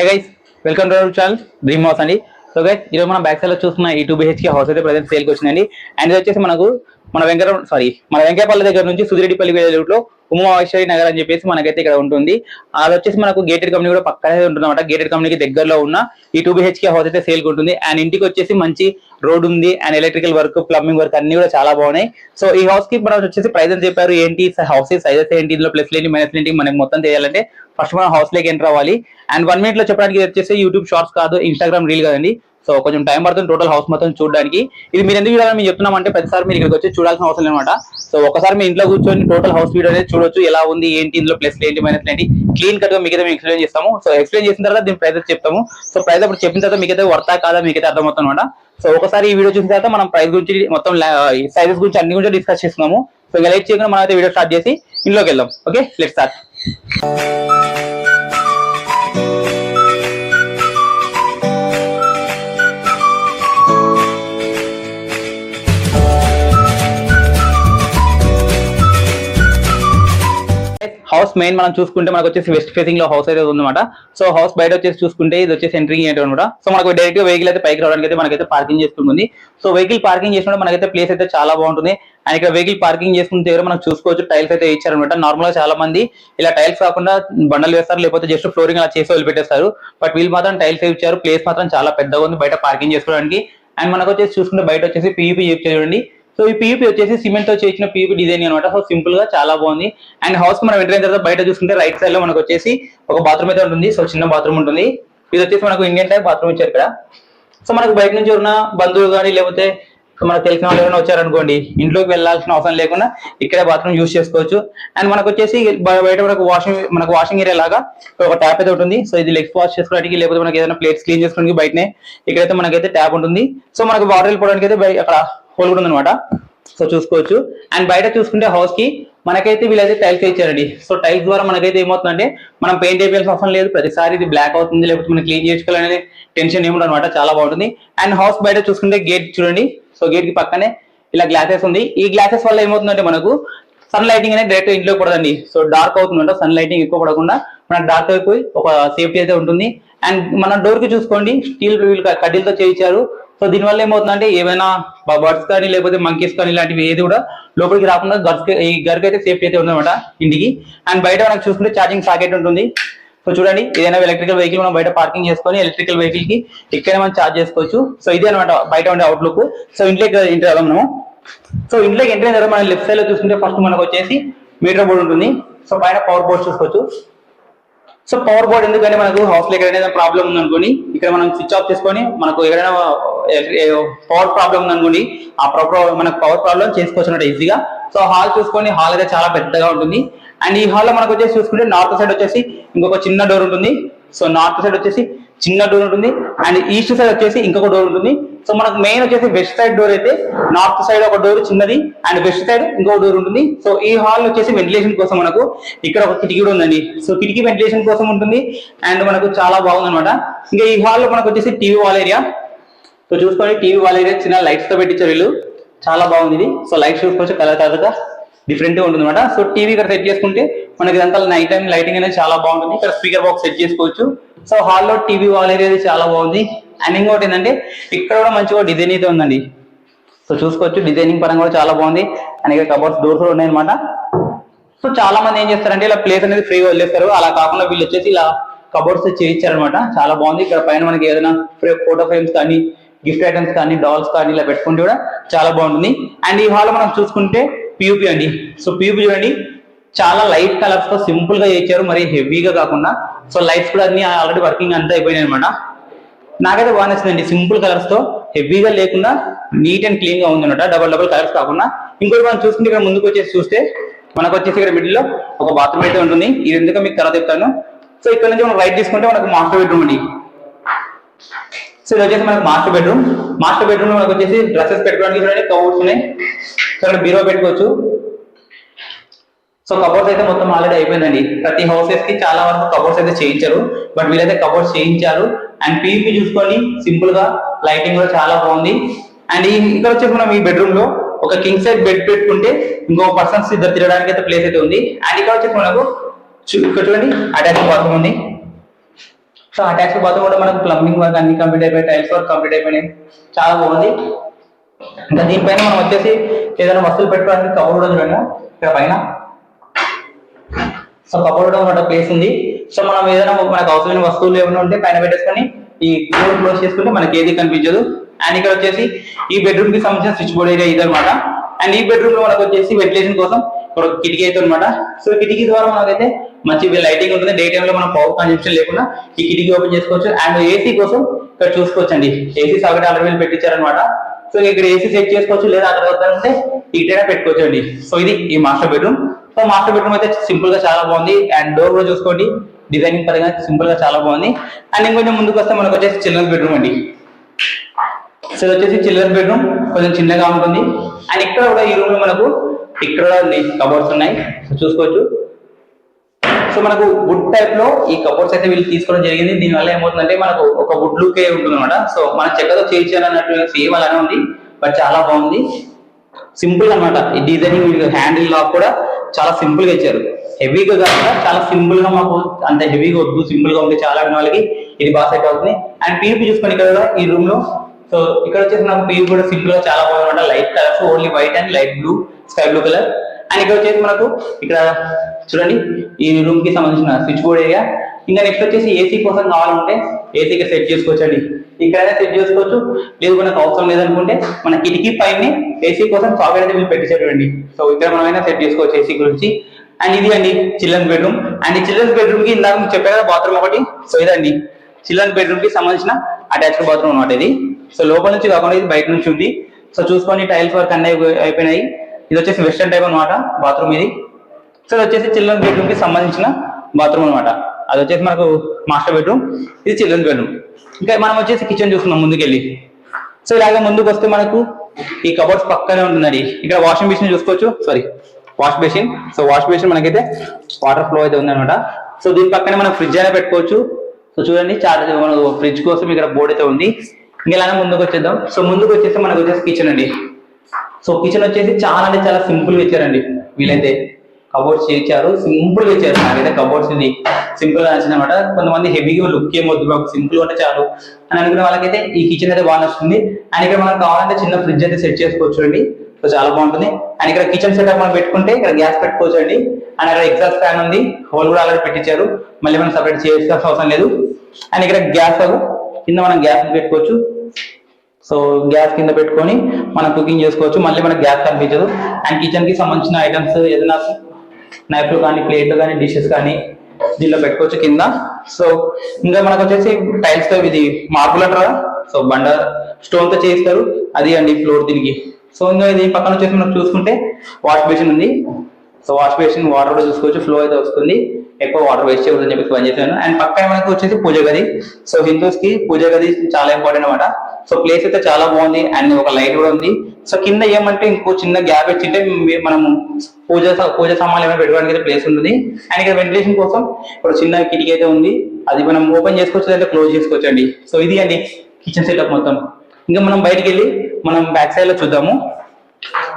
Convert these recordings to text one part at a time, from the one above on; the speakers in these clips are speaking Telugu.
Hey guys welcome to our channel dream house అండి. సో గైస్ ఈరోజు మనం బ్యాక్ సైడ్లో చూస్తున్న ఈ టూ బిహెచ్కే హౌస్ అయితే ప్రజెంట్ సేల్కి వచ్చిందండి. అండ్ ఇది వచ్చేసి మనకు మన వెంకట సారీ మన వెంకటపల్లి దగ్గర నుంచి సుధిరెడ్డిపల్లి వెళ్ళే రూట్ లో నగర్ అని చెప్పేసి మనకైతే ఇక్కడ ఉంటుంది. అది వచ్చేసి మనకు గేటెడ్ కంపెనీ కూడా పక్కనే ఉంటుంది అనమాట గేటెడ్ కంపెనీకి దగ్గరలో ఉన్న ఈ టూ బిహెచ్కే హౌస్ అయితే సేల్ ఉంటుంది. అండ్ ఇంటికి వచ్చేసి మంచి రోడ్ ఉంది. And electrical work plumbing work అన్ని కూడా చాలా బాగున్నాయి. సో ఈ హౌస్కి మనం వచ్చేసి ప్రైస్ అని చెప్పారు. ఏంటి? హౌస్ సైజెస్ ఏంటి? ఇందులో ప్లస్ ఏంటి మైనస్ ఏంటి మనకి మొత్తం తెలియాలంటే ఫస్ట్ మనం హౌస్లోకి ఎంటర్ అవ్వాలి. అండ్ వన్ మినిట్లో చెప్పడానికి వచ్చేసి యూట్యూబ్ షార్ట్స్ కాదు ఇన్స్టాగ్రామ్ రీల్ కదండి. సో కొంచెం టైం పడుతుంది టోటల్ హౌస్ మొత్తం చూడడానికి. ఇది మీరు ఎందుకు చూడాలని మేము చెప్తున్నాం అంటే ప్రతిసారి మీరు ఇక్కడికి వచ్చి చూడాల్సిన అవసరం అనమాట సో ఒకసారి మీ ఇంట్లో కూర్చొని టోటల్ హౌస్ వీడియో అనేది చూడొచ్చు ఎలా ఉంది ఏంటి ఇందులో ప్లస్ ఏంటి మైనస్ ఏంటి. క్లీన్ కట్గా మీకైతే మేము ఎక్స్ప్లెయిన్ చేస్తాము. సో ఎక్స్ప్లెయిన్ చేసిన తర్వాత దీని ప్రైస్ చెప్తాము. సో ప్రైస్ అప్పుడు చెప్పిన తర్వాత మీకైతే వర్తా కాదా మీకైతే అర్థమవుతుంది అనమాట సో ఒకసారి ఈ వీడియో చూసిన తర్వాత మనం ప్రైస్ గురించి మొత్తం సైజెస్ గురించి అన్ని గురించి డిస్కస్ చేస్తున్నాము. సో ఇంకా లైట్ చేయకుండా మనం అయితే వీడియో స్టార్ట్ చేసి ఇంట్లోకి వెళ్దాం. Okay let start house main మనం చూసుకుంటే మనకు వచ్చేసి వెస్ట్ ఫేసింగ్లో హౌస్ అయితే ఉందన్నమాట. సో హౌస్ బయట వచ్చేసి చూసుకుంటే ఇది వచ్చేసి ఎంట్రింగ్ ఏంటో అనమాట సో మనకు డైరెక్ట్గా వెహికల్ అయితే పైకి రావడానికి అయితే మనకైతే పార్కింగ్ చేసుకుంటుంది సో వెహికల్ పార్కింగ్ చేసినప్పుడు మనకైతే ప్లేస్ అయితే చాలా బాగుంటుంది. అండ్ ఇక్కడ వెహికల్ పార్కింగ్ చేసుకున్న దగ్గర మనం చూసుకోవచ్చు టైల్స్ అయితే ఇచ్చారనమాట నార్మల్గా చాలా మంది ఇలా టైల్స్ కాకుండా బండలు వేస్తారు లేకపోతే జస్ట్ ఫ్లోరింగ్ అలా చేసి వదిలిపెట్టేస్తారు బట్ వీళ్ళు మాత్రం టైల్స్ ఇచ్చారు ప్లేస్ మాత్రం చాలా పెద్దగా ఉంది బయట పార్కింగ్ చేసుకోవడానికి. అండ్ మనకు వచ్చేసి చూసుకుంటే బయట వచ్చేసి పీయూపీ చూడండి. సో ఈ పీయూపీ వచ్చేసి సిమెంట్తో చేసిన పీయూపీ డిజైన్ అనమాట సో సింపుల్గా చాలా బాగుంది. అండ్ హౌస్ మనం ఎంటర్ అయిన తర్వాత బయట చూసుకుంటే రైట్ సైడ్లో మనకు వచ్చేసి ఒక బాత్రూమ్ అయితే ఉంటుంది. సో చిన్న బాత్రూమ్ ఉంటుంది. ఇది వచ్చేసి మనకు ఇండియన్ టైప్ బాత్రూమ్ ఇచ్చారు ఇక్కడ. సో మనకు బయట నుంచి ఉన్న బంధువులు కానీ లేకపోతే మనకు తెలిసిన వాళ్ళు ఎవరైనా వచ్చారనుకోండి ఇంట్లోకి వెళ్ళాల్సిన అవసరం లేకుండా ఇక్కడే బాత్రూమ్ యూస్ చేసుకోవచ్చు. అండ్ మనకు వచ్చేసి బయట మనకు వాషింగ్ మనకు వాషింగ్ ఏరియా లాగా ఒక ట్యాప్ అయితే ఉంటుంది. సో ఇది లెగ్స్ వాష్ చేసుకోవడానికి లేకపోతే మనకి ఏదైనా ప్లేట్స్ క్లీన్ చేసుకోవడానికి బయటనే ఇక్కడైతే మనకైతే ట్యాప్ ఉంటుంది. సో మనకు వాటర్ వెళ్ళిపోవడానికి అయితే అక్కడ హోల్ కూడా ఉందన్నమాట. సో చూసుకోవచ్చు. అండ్ బయట చూసుకుంటే హౌస్కి మనకైతే వీళ్ళైతే టైల్స్ ఇచ్చారండి. సో టైల్స్ ద్వారా మనకైతే ఏమవుతుందంటే మనం పెయింట్ వేయాల్సిన అవసరం లేదు. ప్రతిసారి ఇది బ్లాక్ అవుతుంది లేకపోతే మనం క్లీన్ చేసుకోవాలనేది టెన్షన్ ఏముండదు అనమాట చాలా బాగుంటుంది. అండ్ హౌస్ బయట చూసుకుంటే గేట్ చూడండి. సో గేట్కి పక్కనే ఇలా గ్లాసెస్ ఉంది. ఈ గ్లాసెస్ వల్ల ఏమవుతుందంటే మనకు సన్ లైటింగ్ అనేది డైరెక్ట్ ఇంట్లో పడదండి. సో డార్క్ అవుతుందంట సన్ లైటింగ్ ఎక్కువ పడకుండా మనకు డార్క్ అయిపోయి ఒక సేఫ్టీ అయితే ఉంటుంది. అండ్ మన డోర్కి చూసుకోండి. స్టీల్ కడ్డీలతో చేయించారు. సో దీనివల్ల ఏమవుతుందంటే ఏమైనా బర్డ్స్ కానీ లేకపోతే మంకీస్ కానీ ఇలాంటివి ఏది కూడా లోపలికి రాకుండా గర్స్ ఈ గర్కి అయితే సేఫ్టీ అయితే ఉందన్నమాట ఇంటికి. అండ్ బయట మనకు చూసుకుంటే ఛార్జింగ్ సాకెట్ ఉంటుంది. సో చూడండి ఏదైనా ఎలక్ట్రికల్ వెహికల్ మనం బయట పార్కింగ్ చేసుకొని ఎలక్ట్రికల్ వెహికల్కి ఇక్కడే మనం ఛార్జ్ చేసుకోవచ్చు. సో ఇదే అనమాట బయట ఉండే అవుట్లుక్ సో ఇంట్లోకి ఎంటర్ అవ్వాలి మనము. సో ఇంట్లోకి ఎంటర్ అయిన తర్వాత మనం లెఫ్ట్ సైడ్లో చూసుకుంటే ఫస్ట్ మనకు వచ్చేసి మీటర్ బోర్డు ఉంటుంది. సో పైన పవర్ బోర్డ్ చూసుకోవచ్చు. సో పవర్ బోర్డ్ ఎందుకంటే మనకు హౌస్లో ఎక్కడైనా ప్రాబ్లం ఉందనుకోని ఇక్కడ మనం స్విచ్ ఆఫ్ చేసుకొని మనకు ఎక్కడైనా పవర్ ప్రాబ్లం ఉందనుకోండి ఆ మనకు పవర్ ప్రాబ్లం చేసుకోవచ్చు ఈజీగా సో హాల్ చూసుకొని హాల్ అయితే చాలా పెద్దగా ఉంటుంది. అండ్ ఈ హాల్లో మనకు వచ్చేసి చూసుకుంటే నార్త్ సైడ్ వచ్చేసి ఇంకొక చిన్న డోర్ ఉంటుంది. సో నార్త్ సైడ్ వచ్చేసి చిన్న డోర్ ఉంటుంది. అండ్ ఈస్ట్ సైడ్ వచ్చేసి ఇంకొక డోర్ ఉంటుంది. సో మనకు మెయిన్ వచ్చేసి వెస్ట్ సైడ్ డోర్ అయితే నార్త్ సైడ్ ఒక డోర్ చిన్నది అండ్ వెస్ట్ సైడ్ ఇంకో డోర్ ఉంటుంది. సో ఈ హాల్ వచ్చేసి వెంటిలేషన్ కోసం మనకు ఇక్కడ ఒక కిటికీ కూడా ఉందండి. సో కిటికీ వెంటిలేషన్ కోసం ఉంటుంది. అండ్ మనకు చాలా బాగుందనమాట ఇంకా ఈ హాల్లో మనకు వచ్చేసి టీవీ వాల్ ఏరియా సో చూసుకోండి టీవీ వాల్ ఏరియా చిన్న లైట్స్తో పెట్టించారు వీళ్ళు. చాలా బాగుంది ఇది. సో లైట్స్ చూసుకోవచ్చు కలర్ కలర్గా డిఫరెంట్గా ఉంటుంది అనమాట సో టీవీ ఇక్కడ సెట్ చేసుకుంటే మనకి ఇదంతా నైట్ టైం లైటింగ్ అనేది చాలా బాగుంటుంది. ఇక్కడ స్పీకర్ బాక్స్ సెట్ చేసుకోవచ్చు. సో హాల్లో టీవీ వాల్ ఏరియా చాలా బాగుంది. అండ్ ఇంకోటి ఏంటంటే ఇక్కడ కూడా మంచిగా డిజైన్ అయితే ఉందండి. సో చూసుకోవచ్చు డిజైనింగ్ పరంగా కూడా చాలా బాగుంది. అండ్ ఇక్కడ కబోర్డ్స్ డోర్స్ కూడా ఉన్నాయన్నమాట. సో చాలా మంది ఏం చేస్తారంటే ఇలా ప్లేస్ అనేది ఫ్రీగా వదిలేస్తారు. అలా కాకుండా వీళ్ళు వచ్చేసి ఇలా కబోర్డ్స్ చేయించారనమాట చాలా బాగుంది. ఇక్కడ పైన మనకి ఏదైనా ఫోటో ఫ్రేమ్స్ కానీ గిఫ్ట్ ఐటమ్స్ కానీ డాల్స్ కానీ ఇలా పెట్టుకుంటే కూడా చాలా బాగుంటుంది. అండ్ ఈ హాల్ మనం చూసుకుంటే పియూపీ అండి. సో పియూపీ చూడండి. చాలా లైట్ కలర్స్తో సింపుల్గా చేశారు మరి హెవీగా కాకుండా. సో లైట్స్ కూడా అన్ని ఆల్రెడీ వర్కింగ్ అంతా అయిపోయినాయి అనమాట నాకైతే బాగా నచ్చిందండి సింపుల్ కలర్స్తో. హెవీగా లేకుండా నీట్ అండ్ క్లీన్గా ఉంది అనమాట డబల్ డబల్ కలర్స్ కాకుండా. ఇంకోటి మనం చూసుకుంటే ఇక్కడ ముందుకు వచ్చేసి చూస్తే మనకు వచ్చేసి ఇక్కడ మిడిల్లో ఒక బాత్రూమ్ అయితే ఉంటుంది. ఇది ఎందుకు మీకు తర్వాత చెప్తాను. సో ఇక్కడ నుంచి మనం రైట్ తీసుకుంటే మనకు మాస్టర్ బెడ్రూమ్ అండి. సో ఇది వచ్చేసి మనకు మాస్టర్ బెడ్రూమ్ మాస్టర్ బెడ్రూమ్ మనకు వచ్చేసి డ్రెస్సెస్ పెట్టుకోవడానికి చూడండి కవర్స్ ఉన్నాయి. సో ఇక్కడ బీరో పెట్టుకోవచ్చు. సో కబోర్డ్స్ అయితే మొత్తం ఆల్రెడీ అయిపోయిందండి. ప్రతి హౌసెస్కి చాలా వరకు కబోర్డ్స్ అయితే చేయించారు. బట్ వీళ్ళైతే కబోర్డ్స్ చేయించారు. అండ్ పీపీ చూసుకొని సింపుల్గా లైటింగ్ కూడా చాలా బాగుంది. అండ్ ఈ ఇక్కడ వచ్చేసి మనం ఈ బెడ్రూమ్లో ఒక కింగ్ సైడ్ బెడ్ పెట్టుకుంటే ఇంకో పర్సన్స్ ఇద్దరు తిరగడానికి అయితే ప్లేస్ అయితే ఉంది. అండ్ ఇక్కడ వచ్చేసి మనకు ఇక్కడ చూడండి అటాచ్ బాత్రూమ్ ఉంది. సో అటాచ్ బాత్రూమ్ కూడా మనకు ప్లంబింగ్ వర్క్ అన్ని కంప్లీట్ అయిపోయి టైల్స్ వర్క్ కంప్లీట్ అయిపోయినాయి. చాలా బాగుంది. ఇంకా దీనిపైన మనం వచ్చేసి ఏదైనా వస్తువులు పెట్టుకోవడానికి కవర్ కూడా చూడండి. ఇక్కడ పైన సో కబోర్డ్ ఉన్న ప్లేస్ ఉంది. సో మనం ఏదైనా మనకు అవసరమైన వస్తువులు ఏమైనా ఉంటే పైన పెట్టేసుకొని ఈ డోర్ క్లోజ్ చేసుకుంటే మనకి ఏది కనిపించదు. అండ్ ఇక్కడ వచ్చేసి ఈ బెడ్రూమ్కి సంబంధించిన స్విచ్ బోర్డ్ ఏరియా ఇది అనమాట అండ్ ఈ బెడ్రూమ్లో మనకు వచ్చేసి వెంటిలేషన్ కోసం ఇక్కడ ఒక కిటికీ అయితే అనమాట సో కిటికీ ద్వారా మనకైతే మంచి లైటింగ్ ఉంటుంది. డే టైమ్లో మనం పవర్ కన్జంప్షన్ లేకుండా ఈ కిటికీ ఓపెన్ చేసుకోవచ్చు. అండ్ ఏసీ కోసం ఇక్కడ చూసుకోవచ్చు అండి ఏసీ సగటు అరవై పెట్టించారనమాట సో ఇక్కడ ఏసీ సెట్ చేసుకోవచ్చు. లేదా అక్కడ వద్దంటే ఇటైనా పెట్టుకోవచ్చు అండి సో ఇది ఈ master bedroom so master bedroom అయితే సింపుల్గా చాలా బాగుంది. అండ్ డోర్ కూడా చూసుకోండి. డిజైనింగ్ పరంగా సింపుల్గా చాలా బాగుంది. అండ్ ఇంకొంచెం ముందుకు వస్తే మనకు వచ్చేసి చిల్డ్రన్స్ బెడ్రూమ్ అండి. సో వచ్చేసి చిల్డ్రన్స్ బెడ్రూమ్. కొంచెం చిన్నగా ఉంటుంది. అండ్ ఇక్కడ కూడా ఈ రూమ్లో మనకు ఇక్కడ కబోర్డ్స్ ఉన్నాయి. సో చూసుకోవచ్చు. సో మనకు వుడ్ టైప్లో ఈ కబోర్డ్స్ అయితే వీళ్ళు తీసుకోవడం జరిగింది. దీని వల్ల ఏమవుతుందంటే మనకు ఒక వుడ్ లుక్ ఉంటుంది అనమాట సో మన చెక్కతో చేయించాలన్నట్టు సేమ్ అలానే ఉంది. బట్ చాలా బాగుంది. సింపుల్ అన్నమాట. ఈ డిజైనింగ్ హ్యాండిల్ లాక్ కూడా చాలా సింపుల్గా ఇచ్చారు. హెవీగా కాకుండా చాలా సింపుల్గా మాకు అంత హెవీగా వద్దు సింపుల్గా ఉంటే చాలా వాళ్ళకి ఇది బాగా సెట్ అవుతుంది. అండ్ పీపీ చూసుకొని ఇక్కడ ఈ రూమ్లో సో ఇక్కడ వచ్చేసి నాకు పీపీ కూడా సింపుల్గా చాలా బాగుంది light colours only white and light blue sky blue colour and ఇక్కడ వచ్చేసి మనకు ఇక్కడ చూడండి ఈ రూమ్కి సంబంధించిన స్విచ్ బోర్డ్ ఏరియా ఇంకా నెక్స్ట్ వచ్చేసి ఏసీ కోసం కావాలంటే ఏసీకి సెట్ చేసుకోవచ్చు అండి ఇక్కడైనా సెట్ చేసుకోవచ్చు. లేదు మనకు అవసరం లేదనుకుంటే మన కిటికీ పైన ఏసీ కోసం సాకెట్ అయితే వీళ్ళు పెట్టించారండి సో ఇక్కడ మనమైనా సెట్ చేసుకోవచ్చు ఏసీ గురించి. అండ్ ఇది అండి చిల్డ్రన్స్ బెడ్రూమ్ అండ్ ఈ చిల్డ్రన్స్ బెడ్రూమ్కి ఇందాక మీకు కదా బాత్రూమ్ ఒకటి సో ఇదండి. చిల్డ్రన్స్ బెడ్రూమ్కి సంబంధించిన అటాచ్డ్ బాత్రూమ్ అనమాట ఇది. సో లోపల నుంచి కాకుండా ఇది బయట నుంచి ఉంది. సో చూసుకోండి టైల్స్ వర్క్ అన్నీ అయిపోయినాయి. ఇది వచ్చేసి వెస్టర్న్ టైప్ అనమాట బాత్రూమ్ ఇది. సో వచ్చేసి చిల్డ్రన్స్ బెడ్రూమ్కి సంబంధించిన బాత్రూమ్ అనమాట అది వచ్చేసి మనకు మాస్టర్ బెడ్రూమ్ ఇది చిల్డ్రన్ బెడ్రూమ్. ఇంకా మనం వచ్చేసి కిచెన్ చూస్తున్నాం ముందుకెళ్ళి. సో ఇలాగ ముందుకు వస్తే మనకు ఈ కబోర్డ్స్ పక్కనే ఉంటుందండి. ఇక్కడ వాషింగ్ మిషన్ చూసుకోవచ్చు. Sorry wash basin so wash basin మనకైతే వాటర్ ఫ్లో అయితే ఉందనమాట సో దీని పక్కనే మనం ఫ్రిడ్జ్ అయినా పెట్టుకోవచ్చు. సో చూడండి చాలా మన ఫ్రిడ్జ్ కోసం ఇక్కడ బోర్డ్ అయితే ఉంది. ఇంకా ఇలానే ముందుకు వచ్చేద్దాం సో ముందుకు వచ్చేసి మనకు వచ్చేసి కిచెన్ అండి. సో కిచెన్ వచ్చేసి చాలా అంటే చాలా సింపుల్గా ఇచ్చారండి వీలైతే. కబోర్డ్స్ ఇచ్చారు సింపుల్గా ఇచ్చారు నాకైతే కబోర్డ్స్ని సింపుల్గా నచ్చింది అనమాట కొంతమంది హెవీగా లుక్ ఏమొద్దు మాకు సింపుల్ ఉంటే చాలు అని అనుకునే వాళ్ళకైతే ఈ కిచెన్ అయితే బాగా నచ్చుతుంది. అండ్ ఇక్కడ మనకు కావాలంటే చిన్న ఫ్రిడ్జ్ అయితే సెట్ చేసుకోవచ్చు అండి సో చాలా బాగుంటుంది. అండ్ ఇక్కడ కిచెన్ సెటప్ మనం పెట్టుకుంటే ఇక్కడ గ్యాస్ పెట్టుకోవచ్చు అండి అండ్ అక్కడ ఎగ్జాస్ట్ ఫ్యాన్ ఉంది. హోల్ కూడా ఆల్రెడీ పెట్టించారు. మళ్ళీ మనం సపరేట్ చేయాల్సిన అవసరం లేదు. అండ్ ఇక్కడ గ్యాస్ కింద మనం గ్యాస్ పెట్టుకోవచ్చు. సో గ్యాస్ కింద పెట్టుకొని మనం కుకింగ్ చేసుకోవచ్చు. మళ్ళీ మనకి గ్యాస్ కనిపించదు. అండ్ కిచెన్కి సంబంధించిన ఐటమ్స్ ఏదైనా నైఫ్లు కానీ ప్లేట్లు కానీ డిషెస్ కానీ దీనిలో పెట్టుకోవచ్చు కింద. సో ఇంకా మనకు వచ్చేసి టైల్స్తో ఇది మార్పులు అంటారా సో బండ స్టోన్తో చేస్తారు అది అండి ఫ్లోర్ దీనికి. సో ఇంకా ఇది పక్కన వచ్చేసి మనం చూసుకుంటే వాష్ బేసిన్ ఉంది. సో వాష్ బేసిన్ వాటర్ కూడా చూసుకోవచ్చు. ఫ్లో అయితే వస్తుంది. ఎక్కువ వాటర్ వేస్ట్ చేయకూడదని చెప్పి పని చేశాను అండ్ పక్కన మనకు వచ్చేసి పూజ గది. సో హిందూస్కి పూజ గది చాలా ఇంపార్టెంట్ అనమాట సో ప్లేస్ అయితే చాలా బాగుంది. అండ్ ఒక లైట్ కూడా ఉంది. సో కింద ఏమంటే ఇంకో చిన్న గ్యాప్ ఇచ్చింటే మీ- మనము పూజ పూజ సామాన్లు ఏమైనా పెట్టుకోవడానికి అయితే ప్లేస్ ఉంటుంది. అండ్ ఇక్కడ వెంటిలేషన్ కోసం ఇక్కడ చిన్న కిటికీ అయితే ఉంది. అది మనం ఓపెన్ చేసుకోవచ్చు లేదా క్లోజ్ చేసుకోవచ్చు అండి. సో ఇది అండి కిచెన్ సెటప్ మొత్తం. ఇంకా మనం బయటికి వెళ్ళి మనం బ్యాక్ సైడ్లో చూద్దాము.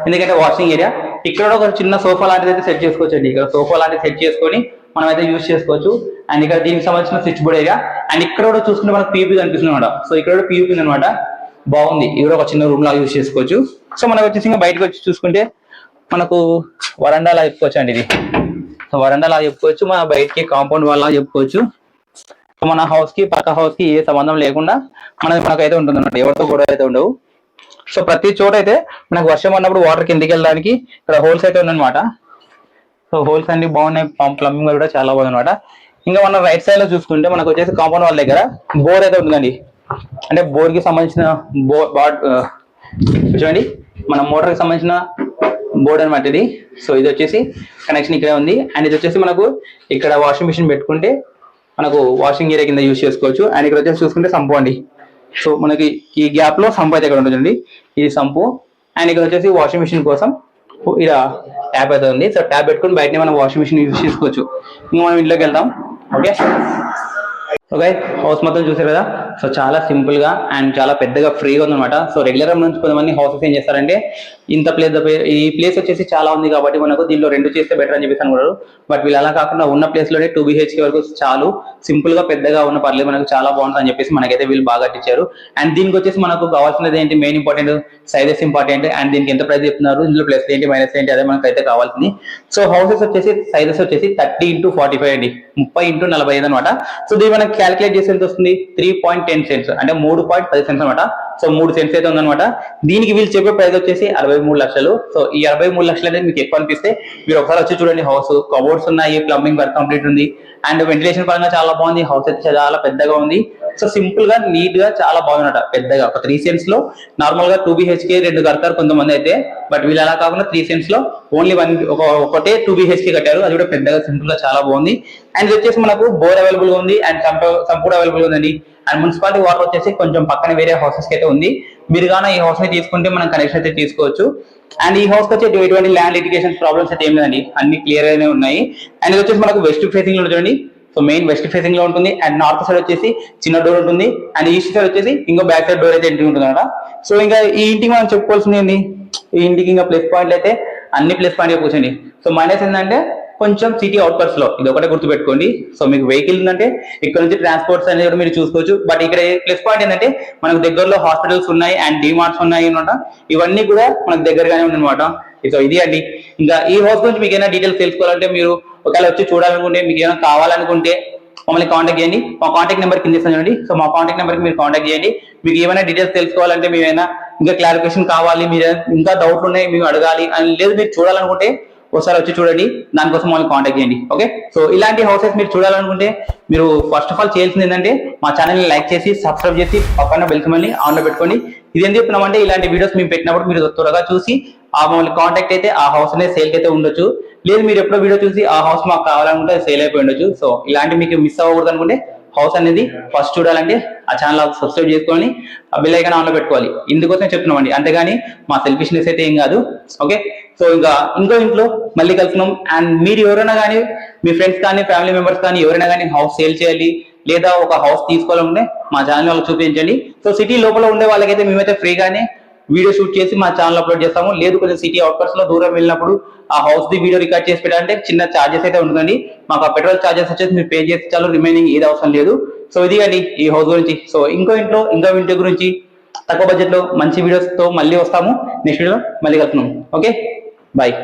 ఎందుకంటే వాషింగ్ ఏరియా ఇక్కడ ఒక చిన్న సోఫా లాంటిది అయితే సెట్ చేసుకోవచ్చు అండి. ఇక్కడ సోఫా లాంటిది సెట్ చేసుకొని మనం అయితే యూజ్ చేసుకోవచ్చు. అండ్ ఇక్కడ దీనికి సంబంధించిన స్విచ్ బోర్డ్ ఏరియా అండ్ ఇక్కడ కూడా చూసుకుంటే మనకు పీపీ కనిపిస్తుంది అనమాట సో ఇక్కడ కూడా పీపీ అనమాట బాగుంది. ఇది ఒక చిన్న రూమ్ లాగా యూజ్ చేసుకోవచ్చు. సో మనకు వచ్చేసి ఇంకా బయటకు వచ్చి చూసుకుంటే మనకు వరండా లాగా చెప్పుకోవచ్చు అండి ఇది. సో వరండా లాగా చెప్పుకోవచ్చు. మన బయటికి కాంపౌండ్ వాళ్ళ చెప్పుకోవచ్చు. సో మన హౌస్కి పక్క హౌస్కి ఏ సంబంధం లేకుండా మనది మనకైతే ఉంటుంది అనమాట ఎవరితో కూడా అయితే ఉండవు. సో ప్రతి చోట అయితే మనకు వర్షం పడినప్పుడు వాటర్ కిందికి వెళ్ళడానికి ఇక్కడ హోల్స్ అయితే ఉందన్నమాట సో హోల్స్ అన్ని బాగున్నాయి. ప్లంబింగ్ కూడా చాలా బాగుంది అనమాట ఇంకా మనం రైట్ సైడ్లో చూసుకుంటే మనకు వచ్చేసి కాంపౌండ్ వాళ్ళ దగ్గర బోర్ అయితే ఉంటుందండి. అంటే బోర్కి సంబంధించిన బో చూడండి. మన మోటార్కి సంబంధించిన బోర్డ్ అనమాట ఇది. సో ఇది వచ్చేసి కనెక్షన్ ఇక్కడే ఉంది. అండ్ ఇది వచ్చేసి మనకు ఇక్కడ వాషింగ్ మిషన్ పెట్టుకుంటే మనకు వాషింగ్ ఏరియా కింద యూస్ చేసుకోవచ్చు. అండ్ ఇక్కడ వచ్చేసి చూసుకుంటే సంపు అండి. సో మనకి ఈ గ్యాప్లో సంపు అయితే ఇక్కడ ఉంటుందండి ఇది సంపు. అండ్ ఇక్కడ వచ్చేసి వాషింగ్ మిషన్ కోసం ఇలా ట్యాప్ అయితే ఉంది. సో ట్యాప్ పెట్టుకుని బయటనే మనం వాషింగ్ మిషన్ యూజ్ చేసుకోవచ్చు. ఇంకా మనం ఇంట్లోకి వెళ్దాం. ఓకే ఓకే హౌస్ మొత్తం చూసారు కదా? సో చాలా సింపుల్గా అండ్ చాలా పెద్దగా ఫ్రీగా ఉందన్నమాట. సో రెగ్యులర్ నుంచి కొంతమంది హౌసెస్ ఏం చేస్తారంటే ఇంత ప్లేస్ ఈ ప్లేస్ వచ్చేసి చాలా ఉంది కాబట్టి మనకు దీనిలో రెండు చేస్తే బెటర్ అని చెప్పేసి అనుకున్నారు బట్ వీళ్ళు అలా కాకుండా ఉన్న ప్లేస్లోనే టూ బిహెచ్కే వరకు చాలు. సింపుల్గా పెద్దగా ఉన్న పర్లేదు మనకు చాలా బాగుంటుంది అని చెప్పేసి మనకైతే వీళ్ళు బాగా కట్టించారు. అండ్ దీనికి వచ్చేసి మనకు కావాల్సినది ఏంటి? Main important sizes important and దీనికి ఎంత ప్రైస్ చెప్తున్నారు? ఇందులో ప్లస్ ఏంటి? మైనస్ ఏంటి? అదే మనకు అయితే కావాల్సింది. సో హౌసెస్ వచ్చేసి సైజెస్ వచ్చేసి థర్టీ ఇంటూ ఫార్టీ ఫైవ్ అండి. ముప్పై ఇంటూ నలభై ఐదు అనమాట సో దీన్ని మనకి క్యాలిక్యులేట్ చేసి ఎంత వస్తుంది? త్రీ పాయింట్ టెన్ సెంట్స్ అంటే మూడు పాయింట్ పది సెంట్స్ అనమాట సో మూడు సెంట్స్ అయితే ఉందన్నమాట. దీనికి వీళ్ళు చెప్పే ప్రైస్ వచ్చేసి అరవై మూడు లక్షలు. సో ఈ అరవై మూడు లక్షలు అనేది మీకు ఎక్కువ అనిపిస్తే మీరు ఒకసారి వచ్చి చూడండి. హౌస్ కబోర్డ్స్ ఉన్నాయి ప్లంబింగ్ వర్క్ కంప్లీట్ ఉంది. అండ్ వెంటిలేషన్ పరంగా చాలా బాగుంది. హౌస్ అయితే చాలా పెద్దగా ఉంది. సో సింపుల్గా నీట్గా చాలా బాగుందట పెద్దగా. ఒక త్రీ సెన్స్లో నార్మల్గా టూ బిహెచ్కే రెండు కడతారు కొంతమంది అయితే. బట్ వీళ్ళు అలా కాకుండా త్రీ సెన్స్లో ఓన్లీ వన్ ఒక ఒకటే టూ బిహెచ్కే కట్టారు. అది కూడా పెద్దగా సింపుల్గా చాలా బాగుంది. అండ్ ఇది వచ్చేసి మనకు బోర్ అవైలబుల్గా ఉంది అండ్ సంపూర్ అవైలబుల్ ఉందండి. అండ్ మున్సిపాలిటీ వాటర్ వచ్చేసి కొంచెం పక్కన వేరే హౌసెస్ అయితే ఉంది. మీరు కానీ ఈ హౌస్ని తీసుకుంటే మనం కనెక్షన్ అయితే తీసుకోవచ్చు. అండ్ ఈ హౌస్ వచ్చి ఎటువంటి ల్యాండ్ లిటిగేషన్ ప్రాబ్లమ్స్ అయితే ఏం లేదండి. అన్ని క్లియర్ గానే ఉన్నాయి. అండ్ ఇది వచ్చేసి మనకు వెస్ట్ ఫేసింగ్లో చూడండి. సో మెయిన్ వెస్ట్ ఫేసింగ్లో ఉంటుంది అండ్ నార్త్ సైడ్ వచ్చేసి చిన్న డోర్ ఉంటుంది అండ్ ఈస్ట్ సైడ్ వచ్చేసి ఇంకో బ్యాక్ సైడ్ డోర్ అయితే ఎంట్రీ ఉంటుంది అనమాట. సో ఇంకా ఈ ఇంటికి మనం చెప్పుకోవాల్సింది ఏంటి ఈ ఇంటికి ఇంకా ప్లస్ పాయింట్లు అయితే అన్ని ప్లస్ పాయింట్ కూర్చోండి. సో మైనస్ ఏంటంటే కొంచెం సిటీ అవుట్కట్స్లో ఇది ఒకటే గుర్తుపెట్టుకోండి. సో మీకు వెహికల్ ఉందంటే ఇక్కడ నుంచి ట్రాన్స్పోర్ట్స్ అనేది కూడా మీరు చూసుకోవచ్చు. బట్ ఇక్కడ ప్లస్ పాయింట్ ఏంటంటే మనకు దగ్గరలో హాస్పిటల్స్ ఉన్నాయి అండ్ డిమార్ట్స్ ఉన్నాయి అనమాట. ఇవన్నీ కూడా మనకు దగ్గరగానే ఉందన్నమాట. సో ఇది అండి. ఇంకా ఈ హౌస్ గురించి మీకు ఏమైనా డీటెయిల్స్ తెలుసుకోవాలంటే మీరు ఒకవేళ వచ్చి చూడాలనుకుంటే మీకు ఏమైనా కావాలనుకుంటే మమ్మల్ని కాంటాక్ట్ చేయండి. మా కాంటాక్ట్ నెంబర్ కింద ఇస్తాను చూడండి. సో మా కాంటాక్ట్ నెంబర్కి మీరు కాంటాక్ట్ చేయండి. మీకు ఏమైనా డీటెయిల్స్ తెలుసుకోవాలంటే మేము ఏమైనా ఇంకా క్లారిఫికేషన్ కావాలి మీరు ఇంకా డౌట్లు ఉన్నాయి మేము అడగాలి అని లేదు మీరు చూడాలనుకుంటే ఒకసారి వచ్చి చూడండి. దానికోసం మమ్మల్ని కాంటాక్ట్ చేయండి. ఓకే సో ఇలాంటి హౌసెస్ మీరు చూడాలనుకుంటే మీరు ఫస్ట్ ఆఫ్ ఆల్ చేయాల్సింది ఏంటంటే మా ఛానల్ని లైక్ చేసి సబ్స్క్రైబ్ చేసి పక్కన బెల్కమని ఆన్లో పెట్టుకోండి. ఇది ఏం చెప్తున్నామంటే ఇలాంటి వీడియోస్ మేము పెట్టినప్పుడు మీరు త్వరగా చూసి ఆ మమ్మల్ని కాంటాక్ట్ అయితే ఆ హౌస్ అనేది సేల్కి అయితే ఉండొచ్చు. లేదు మీరు ఎప్పుడో వీడియో చూసి ఆ హౌస్ మాకు కావాలనుకుంటే సేల్ అయిపోయి ఉండొచ్చు. సో ఇలాంటి మీకు మిస్ అవ్వకూడదు అనుకుంటే హౌస్ అనేది ఫస్ట్ చూడాలంటే ఆ ఛానల్ సబ్స్క్రైబ్ చేసుకొని ఆ బిల్ ఐకాన్ ఆన్లో పెట్టుకోవాలి. ఇందుకోసం చెప్తున్నామండి. అంతేగాని మా సెల్ఫిష్నెస్ అయితే ఏం కాదు. ఓకే? సో ఇంకా ఇంకో ఇంట్లో మళ్ళీ కలుసుకున్నాం అండ్ మీరు ఎవరైనా కానీ మీ ఫ్రెండ్స్ కానీ ఫ్యామిలీ మెంబర్స్ కానీ ఎవరైనా కానీ హౌస్ సేల్ చేయాలి లేదా ఒక హౌస్ తీసుకోవాలంటే మా ఛానల్ వాళ్ళకి చూపించండి. సో సిటీ లోపల ఉండే వాళ్ళకైతే మేమైతే ఫ్రీగానే వీడియో షూట్ చేసి మా ఛానల్ అప్లోడ్ చేస్తాము. లేదు కొంచెం సిటీ అవుట్కట్స్లో దూరం వెళ్ళినప్పుడు ఆ హౌస్ ది వీడియో రికార్డ్ చేసి పెట్టాలంటే చిన్న ఛార్జెస్ అయితే ఉంటుందండి. మాకు ఆ పెట్రోల్ చార్జెస్ వచ్చేసి మీరు పే చేసి చాలు రిమైనింగ్ ఏది అవసరం లేదు. సో ఇది అండి ఈ హౌస్ గురించి. సో ఇంకో ఇంట్లో ఇంకో ఇంటి గురించి తక్కువ బడ్జెట్లో మంచి వీడియోస్తో మళ్ళీ వస్తాము. నెక్స్ట్ వీడియో మళ్ళీ కలుపుతున్నాం ఓకే బాయ్